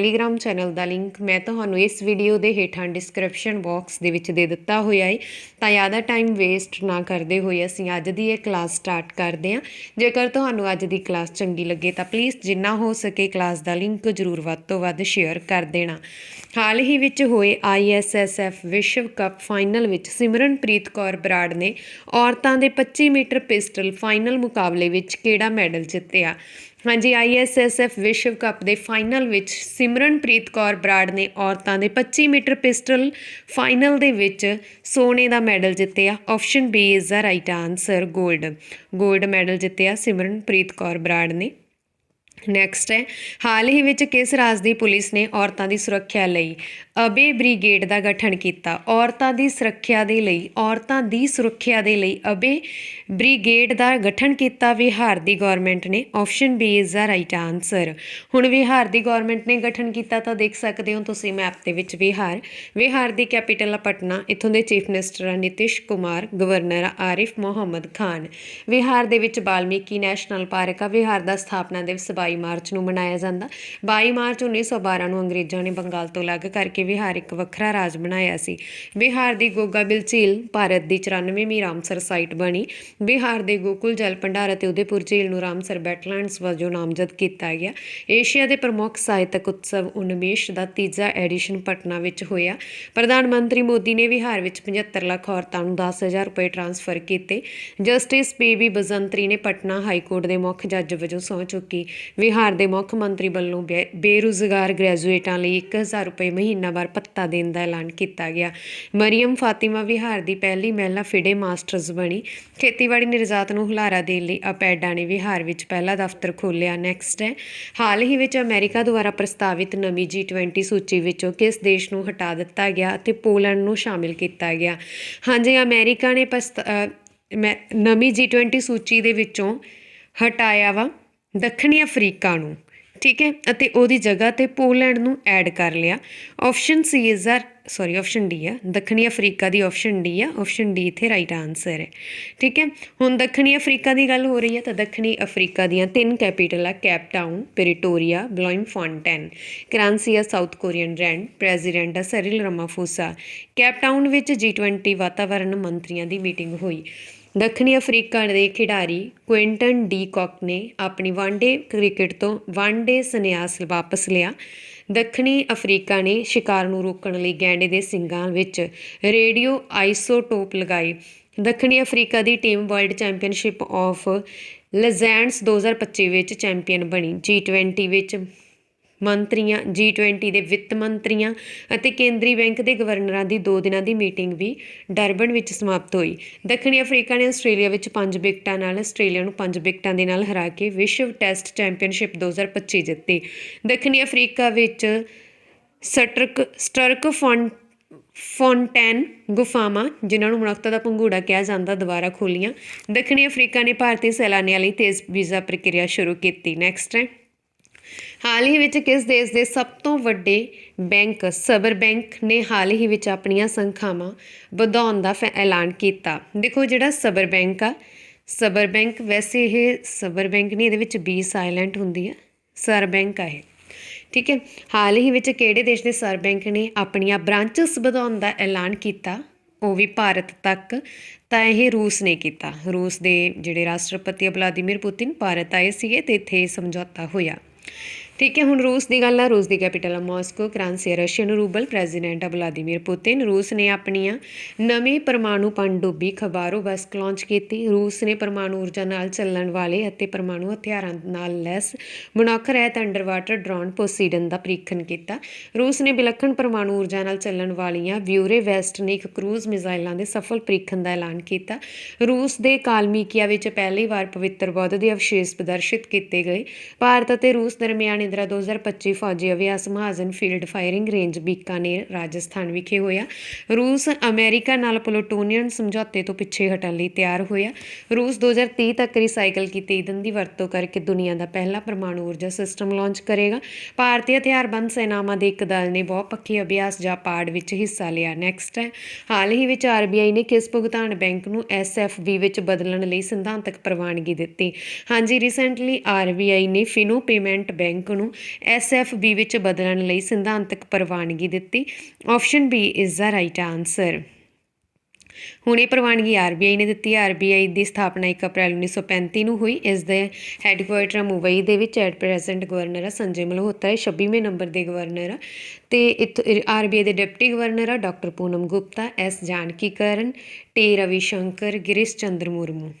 Telegram channel ਦਾ link ਮੈਂ ਤੁਹਾਨੂੰ ਇਸ ਵੀਡੀਓ ਦੇ ਹੇਠਾਂ ਡਿਸਕ੍ਰਿਪਸ਼ਨ ਬਾਕਸ ਦੇ ਵਿੱਚ ਦੇ ਦਿੱਤਾ ਹੋਇਆ ਹੈ ਤਾਂ ਜ਼ਿਆਦਾ ਟਾਈਮ ਵੇਸਟ ਨਾ ਕਰਦੇ ਹੋਏ ਅਸੀਂ ਅੱਜ ਦੀ ਇਹ ਕਲਾਸ ਸਟਾਰਟ ਕਰਦੇ ਹਾਂ। ਜੇਕਰ ਤੁਹਾਨੂੰ ਅੱਜ ਦੀ ਕਲਾਸ ਚੰਗੀ ਲੱਗੇ ਤਾਂ ਪਲੀਜ਼ ਜਿੰਨਾ ਹੋ ਸਕੇ ਕਲਾਸ ਦਾ ਲਿੰਕ ਜ਼ਰੂਰ ਵੱਧ ਤੋਂ ਵੱਧ ਸ਼ੇਅਰ ਕਰ ਦੇਣਾ। ਹਾਲ ਹੀ ਵਿੱਚ ਹੋਏ ISSF ਵਿਸ਼ਵ ਕੱਪ ਫਾਈਨਲ ਵਿੱਚ ਸਿਮਰਨਪ੍ਰੀਤ ਕੌਰ ਬਰਾੜ ਨੇ ਔਰਤਾਂ ਦੇ 25 ਮੀਟਰ ਪਿਸਟਲ ਫਾਈਨਲ ਮੁਕਾਬਲੇ ਵਿੱਚ ਕਿਹੜਾ ਮੈਡਲ ਜਿੱਤਿਆ? ਹਾਂਜੀ ISSF ਵਿਸ਼ਵ ਕੱਪ ਦੇ ਫਾਈਨਲ ਵਿੱਚ ਸਿਮਰਨਪ੍ਰੀਤ ਕੌਰ ਬਰਾੜ ਨੇ ਔਰਤਾਂ ਦੇ 25 ਮੀਟਰ ਪਿਸਟਲ ਫਾਈਨਲ ਦੇ ਵਿੱਚ ਸੋਨੇ ਦਾ ਮੈਡਲ ਜਿੱਤਿਆ। Option B is the right answer 골ਡ 골ਡ ਮੈਡਲ ਜਿੱਤਿਆ ਸਿਮਰਨਪ੍ਰੀਤ ਕੌਰ ਬਰਾੜ ਨੇ। ਨੈਕਸਟ ਹੈ, ਹਾਲ ਹੀ ਵਿੱਚ ਕਿਸ ਰਾਜ ਦੀ ਪੁਲਿਸ ਨੇ ਔਰਤਾਂ ਦੀ ਸੁਰੱਖਿਆ ਲਈ ਅਬੇ ਬ੍ਰਿਗੇਡ ਦਾ ਗਠਨ ਕੀਤਾ? ਔਰਤਾਂ ਦੀ ਸੁਰੱਖਿਆ ਦੇ ਲਈ, ਔਰਤਾਂ ਦੀ ਸੁਰੱਖਿਆ ਦੇ ਲਈ ਅਬੇ ਬ੍ਰਿਗੇਡ ਦਾ ਗਠਨ ਕੀਤਾ? ਵਿਹਾਰ ਦੀ ਗਵਰਨਮੈਂਟ ਨੇ option B is the right answer ਹੁਣ ਵਿਹਾਰ ਦੀ ਗਵਰਨਮੈਂਟ ਨੇ ਗਠਨ ਕੀਤਾ ਤਾਂ ਦੇਖ ਸਕਦੇ ਹੋ ਤੁਸੀਂ ਮੈਪ ਦੇ ਵਿੱਚ ਵਿਹਾਰ। ਵਿਹਾਰ ਦੀ ਕੈਪੀਟਲ ਆ ਪਟਨਾ, ਇੱਥੋਂ ਦੇ ਚੀਫ ਮਿਨਿਸਟਰ ਆ ਨਿਤਿਸ਼ ਕੁਮਾਰ ਗਵਰਨਰ ਆਰਿਫ ਮੁਹੰਮਦ ਖਾਨ। ਵਿਹਾਰ ਦੇ ਵਿੱਚ ਬਾਲਮੀਕੀ ਨੈਸ਼ਨਲ ਪਾਰਕ ਆ, ਵਿਹਾਰ ਦਾ ਸਥਾਪਨਾ ਦਿਵਸ 22 ਮਾਰਚ ਨੂੰ ਮਨਾਇਆ ਜਾਂਦਾ। 22 ਮਾਰਚ 1912 ਨੂੰ ਅੰਗਰੇਜ਼ਾਂ ਨੇ ਬੰਗਾਲ ਤੋਂ ਅਲੱਗ ਕਰਕੇ ਬਿਹਾਰ ਇੱਕ ਵੱਖਰਾ ਰਾਜ ਬਣਾਇਆ ਸੀ। ਬਿਹਾਰ ਦੀ ਗੋਗਾ ਬਿਲ ਝੀਲ ਭਾਰਤ ਦੀ 94ਵੀਂ ਰਾਮਸਰ ਸਾਈਟ ਬਣੀ। ਬਿਹਾਰ ਦੇ ਗੋਕੁਲ ਜਲ ਭੰਡਾਰ ਅਤੇ ਉਦੈਪੁਰ ਝੀਲ ਨੂੰ ਰਾਮਸਰ ਵੈਟਲੈਂਡਸ ਵਜੋਂ ਨਾਮਜ਼ਦ ਕੀਤਾ ਗਿਆ। ਏਸ਼ੀਆ ਦੇ ਪ੍ਰਮੁੱਖ ਸਾਹਿਤਕ ਉਤਸਵ ਉਨਮੇਸ਼ ਦਾ ਤੀਜਾ ਐਡੀਸ਼ਨ ਪਟਨਾ ਵਿੱਚ ਹੋਇਆ। ਪ੍ਰਧਾਨ ਮੰਤਰੀ ਮੋਦੀ ਨੇ ਬਿਹਾਰ ਵਿੱਚ 75 ਲੱਖ ਔਰਤਾਂ ਨੂੰ 10000 ਰੁਪਏ ਟ੍ਰਾਂਸਫਰ ਕੀਤੇ। ਜਸਟਿਸ ਪੀਬੀ ਬਜ਼ੰਤਰੀ ਨੇ ਪਟਨਾ ਹਾਈ ਕੋਰਟ ਦੇ ਮੁੱਖ ਜੱਜ ਵਜੋਂ ਸਹੁੰ ਚੁੱਕੀ। ਵਿਹਾਰ ਦੇ ਮੁੱਖ ਮੰਤਰੀ ਵੱਲੋਂ ਬੇ- ਬੇਰੁਜ਼ਗਾਰ ਗ੍ਰੈਜੂਏਟਾਂ ਲਈ 1000 ਰੁਪਏ ਮਹੀਨਾਵਾਰ ਭੱਤਾ ਦੇਣ ਦਾ ਐਲਾਨ ਕੀਤਾ ਗਿਆ। ਮਰੀਮ ਫਾਤਿਮਾ ਵਿਹਾਰ ਦੀ ਪਹਿਲੀ ਮਹਿਲਾ ਫਿਡੇ ਮਾਸਟਰਸ ਬਣੀ। ਖੇਤੀਬਾੜੀ ਨਿਰਜਾਤ ਨੂੰ ਹੁਲਾਰਾ ਦੇਣ ਲਈ ਅਪੈਡਾ ਨੇ ਵਿਹਾਰ ਵਿੱਚ ਪਹਿਲਾ ਦਫ਼ਤਰ ਖੋਲ੍ਹਿਆ ਨੈਕਸਟ ਹੈ। ਹਾਲ ਹੀ ਵਿੱਚ ਅਮਰੀਕਾ ਦੁਆਰਾ ਪ੍ਰਸਤਾਵਿਤ ਨਵੀਂ G20 ਸੂਚੀ ਵਿੱਚੋਂ ਕਿਸ ਦੇਸ਼ ਨੂੰ ਹਟਾ ਦਿੱਤਾ ਗਿਆ ਅਤੇ ਪੋਲੈਂਡ ਨੂੰ ਸ਼ਾਮਿਲ ਕੀਤਾ ਗਿਆ? ਹਾਂਜੀ ਅਮਰੀਕਾ ਨੇ ਪ੍ਰਸਤਾ- ਅ, ਮੈਂ- ਨਵੀਂ G20 ਸੂਚੀ ਦੇ ਵਿੱਚੋਂ ਹਟਾਇਆ ਵਾ। ਦੱਖਣੀ ਅਫਰੀਕਾ ਨੂੰ, ਠੀਕ ਹੈ? ਅਤੇ ਉਹਦੀ ਜਗ੍ਹਾ ਤੇ ਪੋਲੈਂਡ ਨੂੰ ਐਡ ਕਰ ਲਿਆ। Option C is or sorry option D ਆ। ਦੱਖਣੀ ਅਫਰੀਕਾ ਦੀ ਆਪਸ਼ਨ ਡੀ ਆ। ਆਪਸ਼ਨ ਡੀ ਇੱਥੇ ਰਾਈਟ ਆਨਸਰ ਹੈ। ਠੀਕ ਹੈ? ਹੁਣ ਦੱਖਣੀ ਅਫਰੀਕਾ ਦੀ ਗੱਲ ਹੋ ਰਹੀ ਹੈ ਤਾਂ ਦੱਖਣੀ ਅਫਰੀਕਾ ਦੀਆਂ ਤਿੰਨ ਕੈਪੀਟਲ ਆ Cape Town Pretoria Bloemfontein currency ਆ ਸਾਊਥ ਕੋਰੀਅਨ ਰੈਂਡ ਪ੍ਰੈਜ਼ੀਡੈਂਟ ਆ ਸੈਰਿਲ ਰਮਾਫੋਸਾ ਕੈਪ ਟਾਊਨ ਵਿੱਚ G20 ਵਾਤਾਵਰਣ ਮੰਤਰੀਆਂ ਦੀ ਮੀਟਿੰਗ ਹੋਈ। ਦੱਖਣੀ ਅਫਰੀਕਾ ਦੇ ਖਿਡਾਰੀ ਕੁਇੰਟਨ ਡੀ ਕਾਕ ਨੇ ਆਪਣੀ ਵਨਡੇ ਕ੍ਰਿਕਟ ਤੋਂ ਵਨਡੇ ਸੰਨਿਆਸ ਵਾਪਸ ਲਿਆ। ਦੱਖਣੀ ਅਫਰੀਕਾ ਨੇ ਸ਼ਿਕਾਰ ਨੂੰ ਰੋਕਣ ਲਈ ਗੈਂਡੇ ਦੇ ਸਿੰਗਾਂ ਵਿੱਚ ਰੇਡੀਓ ਆਈਸੋਟੋਪ ਲਗਾਏ ਦੱਖਣੀ Africa the team world championship of legends 2025 ਵਿੱਚ ਚੈਂਪੀਅਨ ਬਣੀ। G20 ਵਿੱਚ ਮੰਤਰੀਆਂ G20 ਦੇ ਵਿੱਤ ਮੰਤਰੀਆਂ ਅਤੇ ਕੇਂਦਰੀ ਬੈਂਕ ਦੇ ਗਵਰਨਰਾਂ ਦੀ 2 ਦਿਨਾਂ ਦੀ ਮੀਟਿੰਗ ਵੀ ਡਰਬਨ ਵਿੱਚ ਸਮਾਪਤ ਹੋਈ। ਦੱਖਣੀ ਅਫਰੀਕਾ ਨੇ ਆਸਟ੍ਰੇਲੀਆ ਵਿੱਚ 5 ਵਿਕਟਾਂ ਨਾਲ ਆਸਟ੍ਰੇਲੀਆ ਨੂੰ 5 ਵਿਕਟਾਂ ਦੇ ਨਾਲ ਹਰਾ ਕੇ ਵਿਸ਼ਵ ਟੈਸਟ ਚੈਂਪੀਅਨਸ਼ਿਪ 2025 ਜਿੱਤੀ। ਦੱਖਣੀ ਅਫਰੀਕਾ ਵਿੱਚ ਸਟਰਕ ਸਟਰਕ ਫੌਨ ਫੌਂਟੈਨ ਗੁਫਾਵਾਂ, ਜਿਨ੍ਹਾਂ ਨੂੰ ਮਨੁੱਖਤਾ ਦਾ ਪੰਘੂੜਾ ਕਿਹਾ ਜਾਂਦਾ, ਦੁਬਾਰਾ ਖੋਲੀਆਂ ਦੱਖਣੀ ਅਫਰੀਕਾ ਨੇ ਭਾਰਤੀ ਸੈਲਾਨੀਆਂ ਲਈ ਤੇਜ਼ ਵੀਜ਼ਾ ਪ੍ਰਕਿਰਿਆ ਸ਼ੁਰੂ ਕੀਤੀ। ਨੈਕਸਟ ਹੈ। ਹਾਲ ਹੀ ਵਿੱਚ ਕਿਸ ਦੇਸ਼ ਦੇ ਸਭ ਤੋਂ ਵੱਡੇ ਬੈਂਕ, ਸਬਰ ਬੈਂਕ ਨੇ ਹਾਲ ਹੀ ਵਿੱਚ ਆਪਣੀਆਂ ਸੰਖਾਵਾਂ ਵਧਾਉਣ ਦਾ ਫੈ- ਐਲਾਨ ਕੀਤਾ। ਦੇਖੋ ਜਿਹੜਾ ਸਬਰ ਬੈਂਕ ਆ, ਸਬਰ ਬੈਂਕ ਵੈਸੇ ਇਹ ਸਬਰ ਬੈਂਕ ਨਹੀਂ, ਇਹਦੇ ਵਿੱਚ ਬੀ ਸਾਇਲੈਂਟ ਹੁੰਦੀ ਆ, ਸਰ ਬੈਂਕ ਆ ਇਹ। ਠੀਕ ਹੈ, ਹਾਲ ਹੀ ਵਿੱਚ ਕਿਹੜੇ ਦੇਸ਼ ਦੇ ਸਰ ਬੈਂਕ ਨੇ ਆਪਣੀਆਂ ਬ੍ਰਾਂਚਸ ਵਧਾਉਣ ਦਾ ਐਲਾਨ ਕੀਤਾ, ਉਹ ਵੀ ਭਾਰਤ ਤੱਕ, ਤਾਂ ਇਹ ਰੂਸ ਨੇ ਕੀਤਾ। ਰੂਸ ਦੇ ਜਿਹੜੇ ਰਾਸ਼ਟਰਪਤੀ ਆ, ਵਲਾਦੀਮੀਰ ਪੁਤਿਨ, ਭਾਰਤ ਆਏ ਸੀਗੇ ਤੇ ਇੱਥੇ ਸਮਝੌਤਾ ਹੋਇਆ। ਠੀਕ ਹੈ, ਹੁਣ ਰੂਸ ਦੀ ਗੱਲ ਆ, ਰੂਸ ਦੀ ਕੈਪੀਟਲ ਆ, Moscow currency Russian rouble president ਆ ਵਲਾਦੀਮੀਰ ਪੁਤਿਨ। ਰੂਸ ਨੇ ਆਪਣੀਆਂ ਨਵੀਂ ਪਰਮਾਣੂ ਪਣਡੁੱਬੀ ਖਬਾਰੋ ਬਸਕ ਲਾਂਚ ਕੀਤੀ। ਰੂਸ ਨੇ ਪਰਮਾਣੂ ਊਰਜਾ ਨਾਲ ਚੱਲਣ ਵਾਲੇ ਅਤੇ ਪਰਮਾਣੂ ਹਥਿਆਰਾਂ ਨਾਲ ਲੈਸ ਮਨੁੱਖ ਰਹਿਤ ਅੰਡਰਵਾਟਰ ਡਰੋਨ ਪੋਸੀਡਨ ਦਾ ਪ੍ਰੀਖਣ ਕੀਤਾ। ਰੂਸ ਨੇ ਵਿਲੱਖਣ ਪਰਮਾਣੂ ਊਰਜਾ ਨਾਲ ਚੱਲਣ ਵਾਲੀਆਂ ਵਿਊਰੇ ਵੈਸਟ ਨੇ ਇੱਕ ਕਰੂਜ਼ ਮਿਜ਼ਾਈਲਾਂ ਦੇ ਸਫਲ ਪ੍ਰੀਖਣ ਦਾ ਐਲਾਨ ਕੀਤਾ। ਰੂਸ ਦੇ ਕਾਲਮੀਕੀਆ ਵਿੱਚ ਪਹਿਲੀ ਵਾਰ ਪਵਿੱਤਰ ਬੁੱਧ ਦੇ ਅਵਸ਼ੇਸ਼ ਪ੍ਰਦਰਸ਼ਿਤ ਕੀਤੇ ਗਏ। ਭਾਰਤ ਅਤੇ ਰੂਸ ਦਰਮਿਆਨ ਕੇਂਦਰਾ 2025 ਫੌਜੀ ਅਭਿਆਸ Mahajan field firing range Bikaner, Rajasthan ਵਿਖੇ ਹੋਇਆ। ਰੂਸ, ਅਮਰੀਕਾ ਨਾਲ ਪਲੂਟੋਨੀਅਮ ਸਮਝੌਤੇ ਤੋਂ ਪਿੱਛੇ ਹਟਣ ਲਈ ਤਿਆਰ ਹੋਇਆ। ਰੂਸ 2030 ਤੱਕ ਰੀਸਾਈਕਲ ਕੀਤੇ ਈਂਧਨ ਦੀ ਵਰਤੋਂ ਕਰਕੇ ਦੁਨੀਆ ਦਾ ਪਹਿਲਾ ਪਰਮਾਣੂ ਊਰਜਾ ਸਿਸਟਮ ਲਾਂਚ ਕਰੇਗਾ। ਭਾਰਤੀ ਹਥਿਆਰਬੰਦ ਸੈਨਾਵਾਂ ਦੇ ਇੱਕ ਦਲ ਨੇ ਬਹੁਪੱਖੀ ਅਭਿਆਸ ਜਾਂ ਪਾੜ ਵਿੱਚ ਹਿੱਸਾ ਲਿਆ। ਨੈਕਸਟ ਹੈ। ਹਾਲ ਹੀ ਵਿੱਚ ਆਰਬੀਆਈ ਨੇ ਕਿਸ ਭੁਗਤਾਨ ਬੈਂਕ ਨੂੰ ਐਸਐਫਬੀ ਵਿੱਚ ਬਦਲਣ ਲਈ ਸਿਧਾਂਤਕ ਪ੍ਰਵਾਨਗੀ ਦਿੱਤੀ? ਹਾਂਜੀ ਰੀਸੈਂਟਲੀ ਆਰਬੀਆਈ ਨੇ ਫਿਨੋ ਪੇਮੈਂਟ ਬੈਂਕ ਨੂੰ ਐਸਐਫਬੀ ਵਿੱਚ ਬਦਲਣ ਲਈ ਸਿਧਾਂਤਕ ਪ੍ਰਵਾਨਗੀ ਦਿੱਤੀ। Option B is the right answer ਹੁਣ ਇਹ ਪ੍ਰਵਾਨਗੀ ਆਰਬੀਆਈ ਨੇ ਦਿੱਤੀ। ਹੈ ਆਰਬੀਆਈ ਦੀ ਸਥਾਪਨਾ 1 ਅਪ੍ਰੈਲ 1935 ਨੂੰ ਹੋਈ। ਇਸ ਦੇ ਹੈੱਡਕੁਆਰਟਰ ਮੁੰਬਈ ਦੇ ਵਿੱਚ। ਐਟ ਪ੍ਰੈਜ਼ੈਂਟ ਗਵਰਨਰ ਆ ਸੰਜੇ ਮਲਹੋਤਰਾ। ਹੈ 26ਵੇਂ ਨੰਬਰ ਦੇ ਗਵਰਨਰ ਆ। ਤੇ ਆਰਬੀਆਈ ਦੇ ਡਿਪਟੀ ਗਵਰਨਰ ਆ doctor Poonam Gupta S Janakiraman T Ravi Shankar, Girish Chandra Murmu.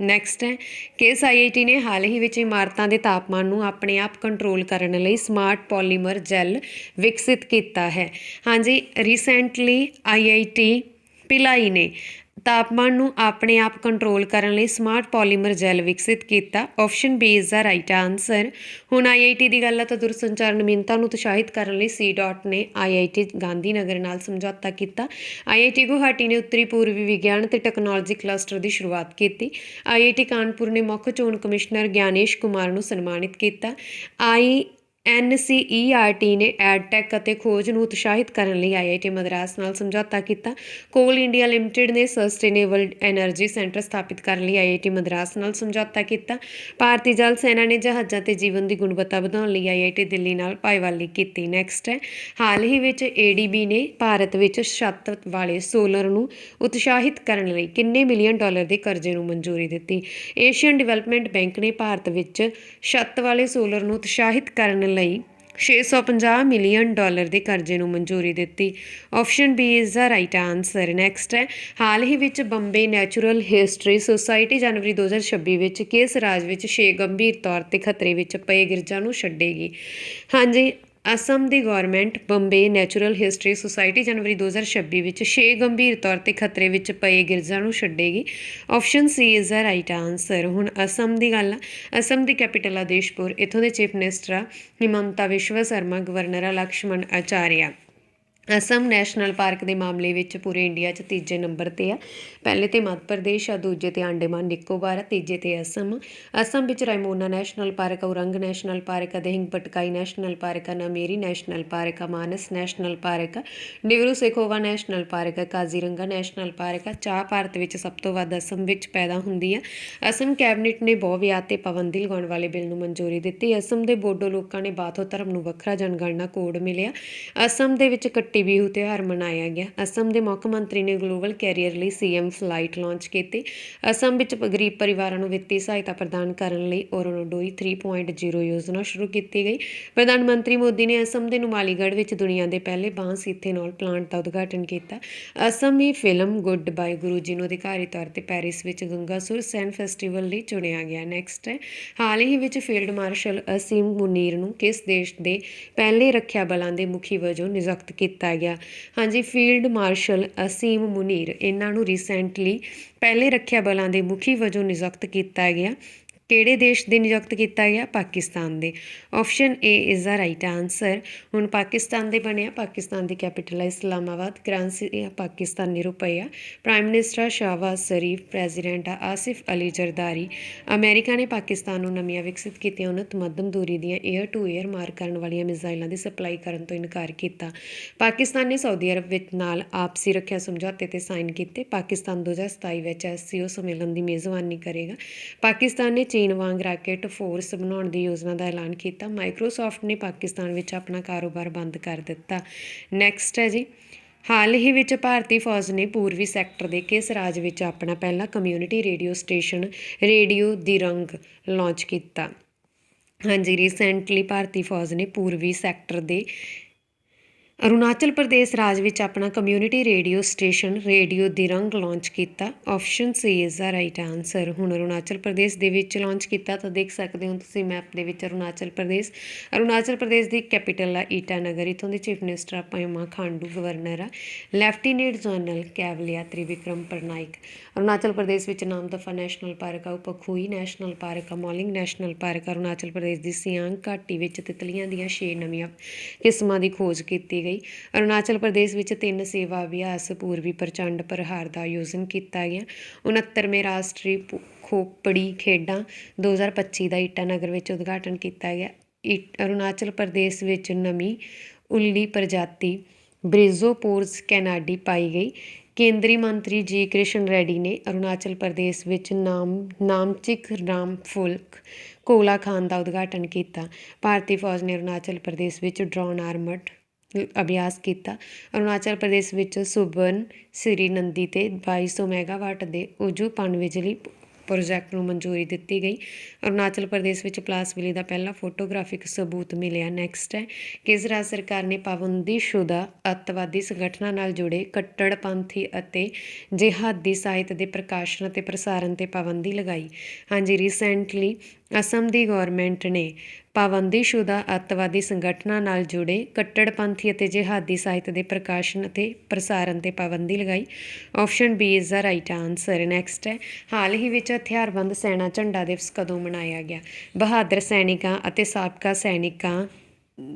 Next ਹੈ, ਕੇਸ ਆਈਆਈਟੀ ਨੇ ਹਾਲ ਹੀ ਵਿੱਚ ਇਮਾਰਤਾਂ ਦੇ ਤਾਪਮਾਨ ਨੂੰ ਆਪਣੇ ਆਪ ਕੰਟਰੋਲ ਕਰਨ ਲਈ ਸਮਾਰਟ ਪੋਲੀਮਰ ਜੈਲ ਵਿਕਸਿਤ ਕੀਤਾ ਹੈ। ਹਾਂਜੀ ਰੀਸੈਂਟਲੀ ਆਈਆਈਟੀ ਪਿਲਾਈ ਨੇ। ਤਾਪਮਾਨ ਨੂੰ ਆਪਣੇ ਆਪ ਕੰਟਰੋਲ ਕਰਨ ਲਈ ਸਮਾਰਟ ਪੋਲੀਮਰ ਜੈਲ ਵਿਕਸਿਤ ਕੀਤਾ। Option B is the right answer ਹੁਣ ਆਈਆਈਟੀ ਦੀ ਗੱਲ ਹੈ ਤਾਂ ਦੂਰਸੰਚਾਰ ਨਵੀਨਤਾ ਨੂੰ ਉਤਸ਼ਾਹਿਤ ਕਰਨ ਲਈ ਸੀ ਡਾਟ ਨੇ ਆਈਆਈਟੀ ਗਾਂਧੀਨਗਰ ਨਾਲ ਸਮਝੌਤਾ ਕੀਤਾ। ਆਈਆਈਟੀ ਗੁਹਾਟੀ ਨੇ ਉੱਤਰੀ ਪੂਰਬੀ ਵਿਗਿਆਨ ਤੇ ਟੈਕਨੋਲੋਜੀ ਕਲਸਟਰ ਦੀ ਸ਼ੁਰੂਆਤ ਕੀਤੀ। ਆਈਆਈਟੀ ਕਾਨਪੁਰ ਨੇ ਮੁੱਖ ਚੋਣ ਕਮਿਸ਼ਨਰ ਗਿਆਨੇਸ਼ ਕੁਮਾਰ ਨੂੰ ਸਨਮਾਨਿਤ ਕੀਤਾ। ਆਈ ਐਨਸੀਈਆਰਟੀ ਨੇ ਐਡਟੈਕ ਅਤੇ ਖੋਜ ਨੂੰ ਉਤਸ਼ਾਹਿਤ ਕਰਨ ਲਈ ਆਈਆਈਟੀ ਮਦਰਾਸ ਨਾਲ ਸਮਝੌਤਾ ਕੀਤਾ। ਕੋਲ ਇੰਡੀਆ ਲਿਮਟਿਡ ਨੇ ਸਸਟੇਨੇਬਲ એનર્ਜੀ ਸੈਂਟਰ ਸਥਾਪਿਤ ਕਰਨ ਲਈ ਆਈਆਈਟੀ ਮਦਰਾਸ ਨਾਲ ਸਮਝੌਤਾ ਕੀਤਾ। ਭਾਰਤੀ ਜਲ ਸੈਨਾ ਨੇ ਜਹਾਜ਼ਾਂ ਤੇ ਜੀਵਨ ਦੀ ਗੁਣਵੱਤਾ ਵਧਾਉਣ ਲਈ ਆਈਆਈਟੀ ਦਿੱਲੀ ਨਾਲ ਭਾਈਵਾਲੀ ਕੀਤੀ। ਨੈਕਸਟ ਹੈ, ਹਾਲ ਹੀ ਵਿੱਚ ਏਡੀਬੀ ਨੇ ਭਾਰਤ ਵਿੱਚ ਛੱਤ ਵਾਲੇ ਸੋਲਰ ਨੂੰ ਉਤਸ਼ਾਹਿਤ ਕਰਨ ਲਈ ਕਿੰਨੇ ਮਿਲੀਅਨ ਡਾਲਰ ਦੇ ਕਰਜ਼ੇ ਨੂੰ ਮਨਜ਼ੂਰੀ ਦਿੱਤੀ। ਏਸ਼ੀਅਨ ਡਿਵੈਲਪਮੈਂਟ ਬੈਂਕ ਨੇ ਭਾਰਤ ਵਿੱਚ ਛੱਤ ਵਾਲੇ ਸੋਲਰ ਨੂੰ ਉਤਸ਼ਾਹਿਤ ਕਰਨ ਲਈ 650 ਮਿਲੀਅਨ ਡਾਲਰ ਦੇ ਕਰਜ਼ੇ ਨੂੰ ਮਨਜ਼ੂਰੀ ਦਿੱਤੀ। Option B is the right answer next ਹੈ। ਹਾਲ ਹੀ ਵਿੱਚ ਬੰਬੇ ਨੈਚੁਰਲ ਹਿਸਟਰੀ ਸੁਸਾਇਟੀ ਜਨਵਰੀ 2026 ਵਿੱਚ ਕਿਸ ਰਾਜ ਵਿੱਚ 6 ਗੰਭੀਰ ਤੌਰ ਤੇ ਖਤਰੇ ਵਿੱਚ ਪਏ ਗਿਰਜਾਂ ਨੂੰ ਛੱਡੇਗੀ। ਹਾਂਜੀ ਅਸਮ ਦੀ government Bombay natural history society ਜਨਵਰੀ 2026 ਵਿੱਚ 6 ਗੰਭੀਰ ਤੌਰ ਤੇ ਖਤਰੇ ਵਿੱਚ ਪਏ ਗਿਰਜਾਂ ਨੂੰ ਛੱਡੇਗੀ। Option C is the right answer. ਹੁਣ ਅਸਮ ਦੀ ਗੱਲ ਆ। ਅਸਮ ਦੀ ਕੈਪੀਟਲ ਆਦੇਸ਼ਪੁਰ ਇਥੋਂ ਦੇ ਚੀਫ ਮਿਨਿਸਟਰ ਹਿਮੰਤਾ ਵਿਸ਼ਵ ਸ਼ਰਮਾ, ਗਵਰਨਰ ਆ ਲਕਸ਼ਮਣ ਆਚਾਰਿਆ। ਅਸਮ ਨੈਸ਼ਨਲ ਪਾਰਕ ਦੇ ਮਾਮਲੇ ਵਿੱਚ ਪੂਰੇ ਇੰਡੀਆ 'ਚ ਤੀਜੇ ਨੰਬਰ ਤੇ ਆ। ਪਹਿਲੇ ਤੇ ਮੱਧ ਪ੍ਰਦੇਸ਼ ਆ, ਦੂਜੇ ਤੇ ਆਂਡੇਮਾਨ, ਨਿਕੋਬਾਰ ਆ, ਤੀਜੇ ਤੇ ਅਸਮ ਅਸਮ ਵਿੱਚ ਰਾਇਮੋਨਾ ਨੈਸ਼ਨਲ ਪਾਰਕ ਆ ਉਰੰਗ ਨੈਸ਼ਨਲ ਪਾਰਕ ਆ, ਦਿਹਿੰਗ ਪਟਕਾਈ ਨੈਸ਼ਨਲ ਪਾਰਕ ਆ, ਨਮੇਰੀ ਨੈਸ਼ਨਲ ਪਾਰਕ ਆ, ਮਾਨਸ ਨੈਸ਼ਨਲ ਪਾਰਕ ਆ, ਨਿਵਰੂ ਸੇਖੋਵਾ ਨੈਸ਼ਨਲ ਪਾਰਕ ਆ, ਕਾਜ਼ੀਰੰਗਾ ਨੈਸ਼ਨਲ ਪਾਰਕ ਆ। ਚਾਹ ਭਾਰਤ ਵਿੱਚ ਸਭ ਤੋਂ ਵੱਧ ਅਸਮ ਵਿੱਚ ਪੈਦਾ ਹੁੰਦੀ ਆ। ਅਸਮ ਕੈਬਨਿਟ ਨੇ ਬਹੁ ਵਿਆਹ ਤੇ ਪਾਬੰਦੀ ਲਗਾਉਣ ਵਾਲੇ ਬਿੱਲ ਨੂੰ ਮਨਜ਼ੂਰੀ ਦਿੱਤੀ। ਅਸਮ ਦੇ ਬੋਡੋ ਲੋਕਾਂ ਨੇ ਬਾਥੋ ਧਰਮ ਨੂੰ ਵੱਖਰਾ ਜਨਗਣਨਾ ਕੋਡ ਮਿਲਿਆ। ਅਸਮ ਦੇ ਵਿੱਚ ਕੱਟੀ ਬਿਹੂ ਤਿਉਹਾਰ ਮਨਾਇਆ ਗਿਆ। ਅਸਮ ਦੇ ਮੁੱਖ ਮੰਤਰੀ ਨੇ ਗਲੋਬਲ ਕੈਰੀਅਰ ਲਈ ਸੀਐਮ ਫਲਾਈਟ ਲਾਂਚ ਕੀਤੀ। ਅਸਮ ਵਿੱਚ ਗਰੀਬ ਪਰਿਵਾਰਾਂ ਨੂੰ ਵਿੱਤੀ ਸਹਾਇਤਾ ਪ੍ਰਦਾਨ ਕਰਨ ਲਈ ਔਰੋਨੋਡੋਈ 3.0 ਯੋਜਨਾ ਸ਼ੁਰੂ ਕੀਤੀ ਗਈ। ਪ੍ਰਧਾਨ ਮੰਤਰੀ ਮੋਦੀ ਨੇ ਅਸਮ ਦੇ ਨੁਮਾਲੀਗੜ੍ਹ ਵਿੱਚ ਦੁਨੀਆ ਦੇ ਪਹਿਲੇ ਬਾਂਸ ਇਥੇਨੋਲ ਪਲਾਂਟ ਦਾ ਉਦਘਾਟਨ ਕੀਤਾ। ਅਸਮ ਅਸਮੀ film goodbye Guru ji ਨੂੰ ਅਧਿਕਾਰੀ ਤੌਰ ਤੇ ਪੈਰਿਸ ਵਿੱਚ ਗੰਗਾਸੁਰ ਸੈਨ ਫੈਸਟੀਵਲ ਲਈ ਚੁਣਿਆ ਗਿਆ। ਨੈਕਸਟ ਹੈ ਹਾਲ ਹੀ ਵਿੱਚ ਫੀਲਡ ਮਾਰਸ਼ਲ ਅਸੀਮ ਮੁਨੀਰ ਨੂੰ ਕਿਸ ਦੇਸ਼ ਦੇ ਪਹਿਲੇ ਰੱਖਿਆ ਬਲਾਂ ਦੇ ਮੁਖੀ ਵਜੋਂ ਨਿਯੁਕਤ ਕੀਤਾ ਕੀਤਾ ਗਿਆ। ਹਾਂਜੀ, ਫੀਲਡ ਮਾਰਸ਼ਲ ਅਸੀਮ ਮੁਨੀਰ, ਇਹਨਾਂ ਨੂੰ ਰੀਸੈਂਟਲੀ ਪਹਿਲੇ ਰੱਖਿਆ ਬਲਾਂ ਦੇ ਮੁਖੀ ਵਜੋਂ ਨਿਯੁਕਤ ਕੀਤਾ ਗਿਆ। ਕਿਹੜੇ ਦੇਸ਼ ਦੇ ਨਿਯੁਕਤ ਕੀਤਾ ਗਿਆ? ਪਾਕਿਸਤਾਨ ਦੇ। Option A is the right answer ਹੁਣ ਪਾਕਿਸਤਾਨ ਦੇ ਬਣਿਆ। ਪਾਕਿਸਤਾਨ ਦੀ ਕੈਪੀਟਲ ਹੈ ਇਸਲਾਮਾਬਾਦ। ਕਰੰਸੀ ਹੈ ਪਾਕਿਸਤਾਨੀ ਰੁਪਇਆ prime minister Shahbaz Sharif president ਆ ਆਸਿਫ ਅਲੀ ਜਰਦਾਰੀ। ਅਮਰੀਕਾ ਨੇ ਪਾਕਿਸਤਾਨ ਨੂੰ ਨਵੀਆਂ ਵਿਕਸਿਤ ਕੀਤੀਆਂ ਉਨਤ ਮੱਧਮ ਦੂਰੀ ਦੀਆਂ 에ਅਰ ਟੂ 에ਅਰ ਮਾਰ ਕਰਨ ਵਾਲੀਆਂ ਮਿਜ਼ਾਈਲਾਂ ਦੀ ਸਪਲਾਈ ਕਰਨ ਤੋਂ ਇਨਕਾਰ ਕੀਤਾ। ਪਾਕਿਸਤਾਨ ਨੇ ਸਾਊਦੀ ਅਰਬ ਵਿੱਚ ਨਾਲ ਆਪਸੀ ਰੱਖਿਆ ਸਮਝੌਤੇ ਤੇ ਸਾਈਨ ਕੀਤੇ। ਪਾਕਿਸਤਾਨ 2027 ਵਿੱਚ ਐਸਸੀਓ ਸੰਮੇਲਨ ਦੀ ਮੇਜ਼ਬਾਨੀ ਕਰੇਗਾ। ਪਾਕਿਸਤਾਨ ਨੇ ਚੀਨ ਵਾਂਗ ਰਾਕੇਟ ਫੋਰਸ ਬਣਾਉਣ ਦੀ ਯੋਜਨਾ ਦਾ ਐਲਾਨ ਕੀਤਾ। ਮਾਈਕਰੋਸਾਫਟ ਨੇ ਪਾਕਿਸਤਾਨ ਵਿੱਚ ਆਪਣਾ ਕਾਰੋਬਾਰ ਬੰਦ ਕਰ ਦਿੱਤਾ। ਨੈਕਸਟ ਹੈ ਜੀ। ਹਾਲ ਹੀ ਵਿੱਚ ਭਾਰਤੀ ਫੌਜ ਨੇ ਪੂਰਬੀ ਸੈਕਟਰ ਦੇ ਕਿਸ ਰਾਜ ਵਿੱਚ ਆਪਣਾ ਪਹਿਲਾ community radio station radio Dirang launch ਕੀਤਾ। ਹਾਂਜੀ ਰੀਸੈਂਟਲੀ ਭਾਰਤੀ ਫੌਜ ਨੇ ਪੂਰਬੀ ਸੈਕਟਰ ਦੇ ਅਰੁਣਾਚਲ ਪ੍ਰਦੇਸ਼ ਰਾਜ ਵਿੱਚ ਆਪਣਾ community radio station radio Dirang launch ਕੀਤਾ। Option C is the right answer ਹੁਣ ਅਰੁਣਾਚਲ ਪ੍ਰਦੇਸ਼ ਦੇ ਵਿੱਚ ਲਾਂਚ ਕੀਤਾ ਤਾਂ ਦੇਖ ਸਕਦੇ ਹੋ ਤੁਸੀਂ ਮੈਪ ਦੇ ਵਿੱਚ ਅਰੁਣਾਚਲ ਪ੍ਰਦੇਸ਼। ਅਰੁਣਾਚਲ ਪ੍ਰਦੇਸ਼ ਦੀ ਕੈਪੀਟਲ ਆ ਈਟਾਨਗਰ। ਇਥੋਂ ਦੇ ਚੀਫ ਮਿਨਿਸਟਰ ਆ ਪੇਮਾ ਖਾਂਡੂ ਗਵਰਨਰ ਆ। ਲੈਫਟੀਨੈਂਟ ਜਨਰਲ ਕੈਵਲਿਆ ਤ੍ਰਿਵਿਕਰਮ ਵਿਕਰਮ ਪਰਨਾਇਕ ਅਰੁਣਾਚਲ ਪ੍ਰਦੇਸ਼ ਵਿੱਚ ਨਾਮਦਫਾ ਨੈਸ਼ਨਲ ਪਾਰਕ ਆ ਉਪਖੂਈ ਨੈਸ਼ਨਲ ਪਾਰਕ ਆ, ਮੌਲਿੰਗ ਨੈਸ਼ਨਲ ਪਾਰਕ ਆ। ਅਰੁਣਾਚਲ ਪ੍ਰਦੇਸ਼ ਦੀ ਸਿਆਂਗ ਘਾਟੀ ਵਿੱਚ ਤਿਤਲੀਆਂ ਦੀਆਂ 6 ਨਵੀਆਂ ਕਿਸਮਾਂ ਦੀ ਖੋਜ ਕੀਤੀ ਗਈ। ਅਰੁਣਾਚਲ ਪ੍ਰਦੇਸ਼ ਵਿੱਚ ਤਿੰਨ ਸੇਵਾ ਅਭਿਆਸ ਪੂਰਬੀ ਪ੍ਰਚੰਡ ਪ੍ਰਹਾਰ ਦਾ ਆਯੋਜਨ ਕੀਤਾ ਗਿਆ। 69ਵੇਂ ਰਾਸ਼ਟਰੀ ਭੁ- ਖੋਪੜੀ ਖੇਡਾਂ 2025 ਦਾ ਈਟਾਨਗਰ ਵਿੱਚ ਉਦਘਾਟਨ ਕੀਤਾ ਗਿਆ। ਈਟ- ਅਰੁਣਾਚਲ ਪ੍ਰਦੇਸ਼ ਵਿੱਚ ਨਵੀਂ ਉੱਲੀ ਪ੍ਰਜਾਤੀ ਬ੍ਰਿਜ਼ੋਪੋਰਸ ਕੈਨਾਡੀ ਪਾਈ ਗਈ। ਕੇਂਦਰੀ ਮੰਤਰੀ ਜੀ ਕ੍ਰਿਸ਼ਨ ਰੈਡੀ ਨੇ ਅਰੁਣਾਚਲ ਪ੍ਰਦੇਸ਼ ਵਿੱਚ ਨਾਮ, ਨਾਮਚਿਕ ਰਾਮਫੁਲਕ ਕੋਲਾ ਖਾਨ ਦਾ ਉਦਘਾਟਨ ਕੀਤਾ। ਭਾਰਤੀ ਫੌਜ ਨੇ ਅਰੁਣਾਚਲ ਪ੍ਰਦੇਸ਼ ਵਿੱਚ ਡਰੋਨ ਆਰਮਡ ਅਭਿਆਸ ਕੀਤਾ। ਅਰੁਣਾਚਲ ਪ੍ਰਦੇਸ਼ ਵਿੱਚ ਸੁਬਨ, ਸ੍ਰੀ ਨੰਦੀ ਤੇ 2200 ਮੈਗਾਵਾਟ ਦੇ ਉਜੂ ਪਣ ਬਿਜਲੀ ਪ੍ਰੋਜੈਕਟ ਨੂੰ ਮਨਜ਼ੂਰੀ ਦਿੱਤੀ ਗਈ। ਅਰੁਣਾਚਲ ਪ੍ਰਦੇਸ਼ ਵਿੱਚ ਪਲਾਸ ਪਲਾਸਵਿਲੀ ਦਾ ਪਹਿਲਾ ਫੋਟੋਗ੍ਰਾਫਿਕ ਸਬੂਤ ਮਿਲਿਆ। ਨੈਕਸਟ ਹੈ ਕਿਸ ਰਾਜ ਸਰਕਾਰ ਨੇ ਪਾਬੰਦੀਸ਼ੁਦਾ ਅੱਤਵਾਦੀ ਸੰਗਠਨਾਂ ਨਾਲ ਜੁੜੇ ਕੱਟੜਪੰਥੀ ਅਤੇ ਜਿਹਾਦੀ ਸਾਹਿਤ ਦੇ ਪ੍ਰਕਾਸ਼ਨ ਅਤੇ ਪ੍ਰਸਾਰਣ ਤੇ ਪਾਬੰਦੀ ਲਗਾਈ। ਹਾਂਜੀ ਰੀਸੈਂਟਲੀ ਅਸਮ ਦੀ ਗਵਰਨਮੈਂਟ ਨੇ ਪਾਬੰਦੀਸ਼ੁਦਾ ਅੱਤਵਾਦੀ ਸੰਗਠਨਾਂ ਨਾਲ ਜੁੜੇ ਕੱਟੜਪੰਥੀ ਅਤੇ ਜਿਹਾਦੀ ਸਾਹਿਤ ਦੇ ਪ੍ਰਕਾਸ਼ਨ ਅਤੇ ਪ੍ਰਸਾਰਣ ਤੇ ਪਾਬੰਦੀ ਲਗਾਈ। Option B is the right answer next ਹੈ। ਹਾਲ ਹੀ ਵਿੱਚ ਹਥਿਆਰਬੰਦ ਸੈਨਾ ਝੰਡਾ ਦਿਵਸ ਕਦੋਂ ਮਨਾਇਆ ਗਿਆ? ਬਹਾਦਰ ਸੈਨਿਕਾਂ ਅਤੇ ਸਾਬਕਾ ਸੈਨਿਕਾਂ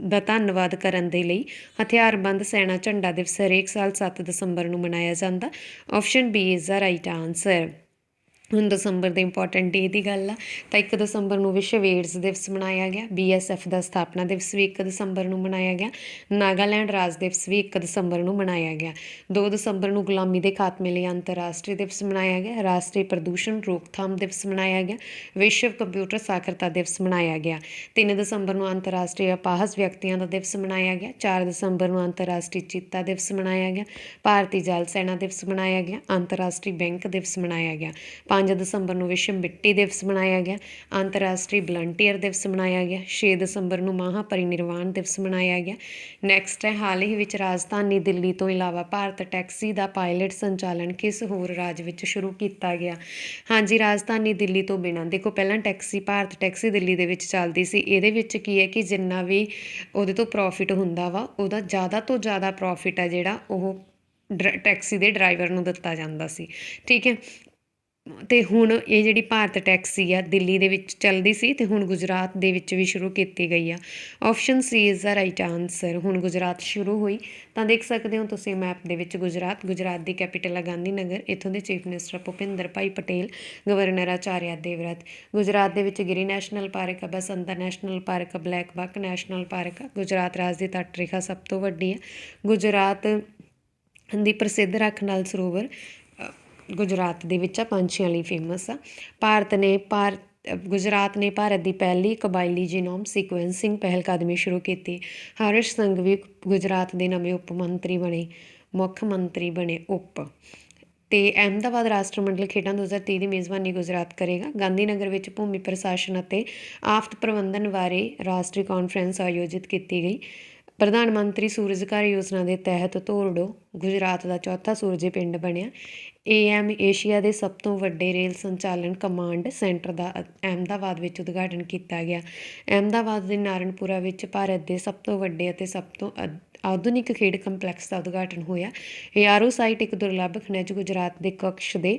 ਦਾ ਧੰਨਵਾਦ ਕਰਨ ਦੇ ਲਈ ਹਥਿਆਰਬੰਦ ਸੈਨਾ ਝੰਡਾ ਦਿਵਸ ਹਰੇਕ ਸਾਲ 7 ਦਸੰਬਰ ਨੂੰ ਮਨਾਇਆ ਜਾਂਦਾ। Option B is the right answer ਹੁਣ ਦਸੰਬਰ ਦੇ ਇੰਪੋਰਟੈਂਟ ਡੇ ਦੀ ਗੱਲ ਆ, ਤਾਂ 1 ਦਸੰਬਰ ਨੂੰ ਵਿਸ਼ਵ ਏਡਜ਼ ਦਿਵਸ ਮਨਾਇਆ ਗਿਆ ਬੀਐਸਐਫ ਦਾ ਸਥਾਪਨਾ ਦਿਵਸ ਵੀ 1 ਦਸੰਬਰ ਨੂੰ ਮਨਾਇਆ ਗਿਆ, ਨਾਗਾਲੈਂਡ ਰਾਜ ਦਿਵਸ ਵੀ 1 ਦਸੰਬਰ ਨੂੰ ਮਨਾਇਆ ਗਿਆ। 2 ਦਸੰਬਰ ਨੂੰ ਗੁਲਾਮੀ ਦੇ ਖਾਤਮੇ ਲਈ ਅੰਤਰਰਾਸ਼ਟਰੀ ਦਿਵਸ ਮਨਾਇਆ ਗਿਆ, ਰਾਸ਼ਟਰੀ ਪ੍ਰਦੂਸ਼ਣ ਰੋਕਥਾਮ ਦਿਵਸ ਮਨਾਇਆ ਗਿਆ, ਵਿਸ਼ਵ ਕੰਪਿਊਟਰ ਸਾਖਰਤਾ ਦਿਵਸ ਮਨਾਇਆ ਗਿਆ। 3 ਦਸੰਬਰ ਨੂੰ ਅੰਤਰਰਾਸ਼ਟਰੀ ਅਪਾਹਜ ਵਿਅਕਤੀਆਂ ਦਾ ਦਿਵਸ ਮਨਾਇਆ ਗਿਆ 4 ਦਸੰਬਰ ਨੂੰ ਅੰਤਰਰਾਸ਼ਟਰੀ ਚੀਤਾ ਦਿਵਸ ਮਨਾਇਆ ਗਿਆ, ਭਾਰਤੀ ਜਲ ਸੈਨਾ ਦਿਵਸ ਮਨਾਇਆ ਗਿਆ, ਅੰਤਰਰਾਸ਼ਟਰੀ ਬੈਂਕ ਦਿਵਸ ਮਨਾਇਆ ਗਿਆ। 5 ਦਸੰਬਰ ਨੂੰ ਵਿਸ਼ਵ ਮਿੱਟੀ ਦਿਵਸ ਮਨਾਇਆ ਗਿਆ, ਅੰਤਰਰਾਸ਼ਟਰੀ ਵਲੰਟੀਅਰ ਦਿਵਸ ਮਨਾਇਆ ਗਿਆ 6 ਦਸੰਬਰ ਨੂੰ ਮਹਾ ਪਰਿਨਿਰਵਾਣ ਦਿਵਸ ਮਨਾਇਆ ਗਿਆ। ਨੈਕਸਟ ਹੈ, ਹਾਲ ਹੀ ਵਿੱਚ ਰਾਜਧਾਨੀ ਦਿੱਲੀ ਤੋਂ ਇਲਾਵਾ ਭਾਰਤ ਟੈਕਸੀ ਦਾ ਪਾਇਲਟ ਸੰਚਾਲਨ ਕਿਸ ਹੋਰ ਰਾਜ ਵਿੱਚ ਸ਼ੁਰੂ ਕੀਤਾ ਗਿਆ? ਹਾਂਜੀ, ਰਾਜਧਾਨੀ ਦਿੱਲੀ ਤੋਂ ਬਿਨਾਂ। ਦੇਖੋ, ਪਹਿਲਾਂ ਟੈਕਸੀ, ਭਾਰਤ ਟੈਕਸੀ ਦਿੱਲੀ ਦੇ ਵਿੱਚ ਚੱਲਦੀ ਸੀ। ਇਹਦੇ ਵਿੱਚ ਕੀ ਹੈ ਕਿ ਜਿੰਨਾ ਵੀ ਉਹਦੇ ਤੋਂ ਪ੍ਰੋਫਿਟ ਹੁੰਦਾ ਵਾ, ਉਹਦਾ ਜ਼ਿਆਦਾ ਤੋਂ ਜ਼ਿਆਦਾ ਪ੍ਰੋਫਿਟ ਆ ਜਿਹੜਾ ਉਹ ਡਰ- ਟੈਕਸੀ ਦੇ ਡਰਾਈਵਰ ਨੂੰ ਦਿੱਤਾ ਜਾਂਦਾ ਸੀ। ਠੀਕ ਹੈ? ਤੇ ਹੁਣ ਇਹ ਜਿਹੜੀ ਭਾਰਤ ਟੈਕਸੀ ਆ, ਦਿੱਲੀ ਦੇ ਵਿੱਚ ਚੱਲਦੀ ਸੀ ਤੇ ਹੁਣ ਗੁਜਰਾਤ ਦੇ ਵਿੱਚ ਵੀ ਸ਼ੁਰੂ ਕੀਤੀ ਗਈ ਆ। Option C is the right answer ਹੁਣ ਗੁਜਰਾਤ ਸ਼ੁਰੂ ਹੋਈ। ਤਾਂ ਦੇਖ ਸਕਦੇ ਹੋ ਤੁਸੀਂ ਮੈਪ ਦੇ ਵਿੱਚ ਗੁਜਰਾਤ ਗੁਜਰਾਤ ਦੀ ਕੈਪੀਟਲ ਆ ਗਾਂਧੀ ਨਗਰ ਇੱਥੋਂ ਦੇ chief minister Bhupinder Bhai Patel governor Acharya Devvrat Gujarat ਦੇ ਵਿੱਚ ਗਿਰੀ ਨੈਸ਼ਨਲ ਪਾਰਕ ਆ ਬਸੰਤਰ ਨੈਸ਼ਨਲ ਪਾਰਕ ਆ ਬਲੈਕ ਬਕ ਨੈਸ਼ਨਲ ਪਾਰਕ ਆ। ਗੁਜਰਾਤ ਰਾਜ ਦੀ ਤੱਟ ਰੇਖਾ ਸਭ ਤੋਂ ਵੱਡੀ ਹੈ ਗੁਜਰਾਤ ਦੀ ਪ੍ਰਸਿੱਧ ਰੱਖ ਨਾਲ ਸਰੋਵਰ ਗੁਜਰਾਤ ਦੇ ਵਿੱਚ ਆ, ਪੰਛੀਆਂ ਲਈ ਫੇਮਸ ਆ। ਭਾਰਤ ਨੇ ਭਾਰਤ ਗੁਜਰਾਤ ਨੇ ਭਾਰਤ ਦੀ ਪਹਿਲੀ ਕਬਾਇਲੀ ਜੀਨੋਮ ਸੀਕੁਐਂਸਿੰਗ ਪਹਿਲ ਕਦਮੀ ਸ਼ੁਰੂ ਕੀਤੀ। ਹਰਸ਼ ਸੰਘਵੀ ਗੁਜਰਾਤ ਦੇ ਨਵੇਂ ਉਪ ਮੰਤਰੀ ਬਣੇ, ਮੁੱਖ ਮੰਤਰੀ ਬਣੇ ਉਪ। ਤੇ ਅਹਿਮਦਾਬਾਦ ਰਾਸ਼ਟਰ ਮੰਡਲ ਖੇਡਾਂ 2023 ਦੀ ਮੇਜ਼ਬਾਨੀ ਗੁਜਰਾਤ ਕਰੇਗਾ। ਗਾਂਧੀਨਗਰ ਵਿੱਚ ਭੂਮੀ ਪ੍ਰਸ਼ਾਸਨ ਅਤੇ ਆਫਤ ਪ੍ਰਬੰਧਨ ਬਾਰੇ ਰਾਸ਼ਟਰੀ ਕਾਨਫਰੰਸ ਆਯੋਜਿਤ ਕੀਤੀ ਗਈ। ਪ੍ਰਧਾਨ ਮੰਤਰੀ ਸੂਰਜ ਘਰ ਯੋਜਨਾ ਦੇ ਤਹਿਤ ਧੋਰਡੋ ਗੁਜਰਾਤ ਦਾ ਚੌਥਾ ਸੂਰਜੀ ਪਿੰਡ ਬਣਿਆ। ਏਐਮ ਏਸ਼ੀਆ ਦੇ ਸਭ ਤੋਂ ਵੱਡੇ ਰੇਲ ਸੰਚਾਲਨ ਕਮਾਂਡ ਸੈਂਟਰ ਦਾ ਅ- ਅਹਿਮਦਾਬਾਦ ਵਿੱਚ ਉਦਘਾਟਨ ਕੀਤਾ ਗਿਆ। ਅਹਿਮਦਾਬਾਦ ਦੇ ਨਾਰਨਪੁਰਾ ਵਿੱਚ ਭਾਰਤ ਦੇ ਸਭ ਤੋਂ ਵੱਡੇ ਅਤੇ ਸਭ ਤੋਂ ਅਦ- ਆਧੁਨਿਕ ਖੇਡ ਕੰਪਲੈਕਸ ਦਾ ਉਦਘਾਟਨ ਹੋਇਆ। ਯਾਰੋ ਸਾਈਟ ਇੱਕ ਦੁਰਲੱਭ ਖਣਿਜ ਗੁਜਰਾਤ ਦੇ ਕਕਸ਼ ਦੇ